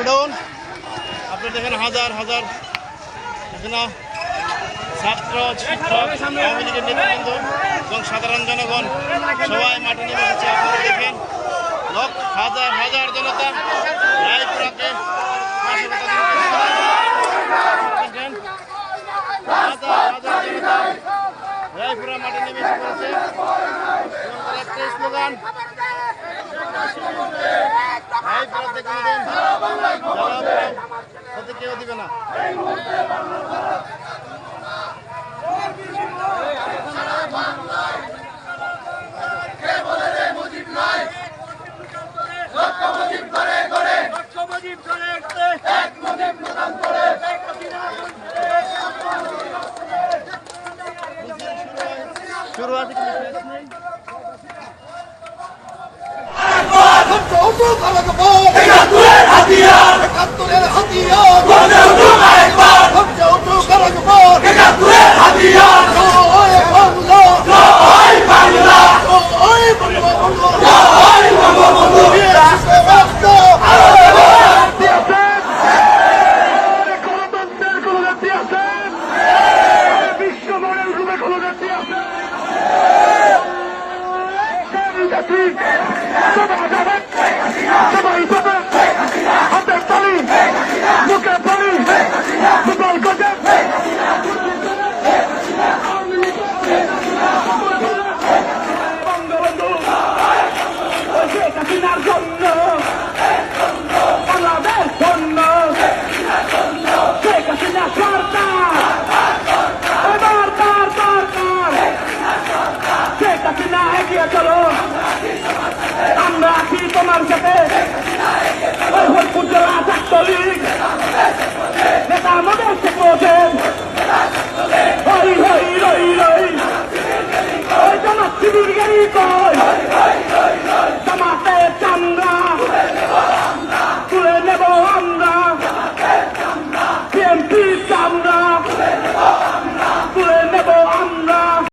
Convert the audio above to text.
Showdown আপনারা দেখেন হাজার হাজার ছাত্র, শিক্ষক আওয়ামী লীগের নেতৃবৃন্দ এবং সাধারণ জনগণ সবাই মাঠে নেমে এসেছে। আপনারা দেখেন, লক্ষ, হাজার হাজার জনতা রায়পুরাকে রায়পুরা মাঠে নেমে এসে এবং তার স্লোগান কোনোদিন না। শুরু আছে কিন্তু শেষ নেই জাতি সবাই যাবেন সবাই যাবেন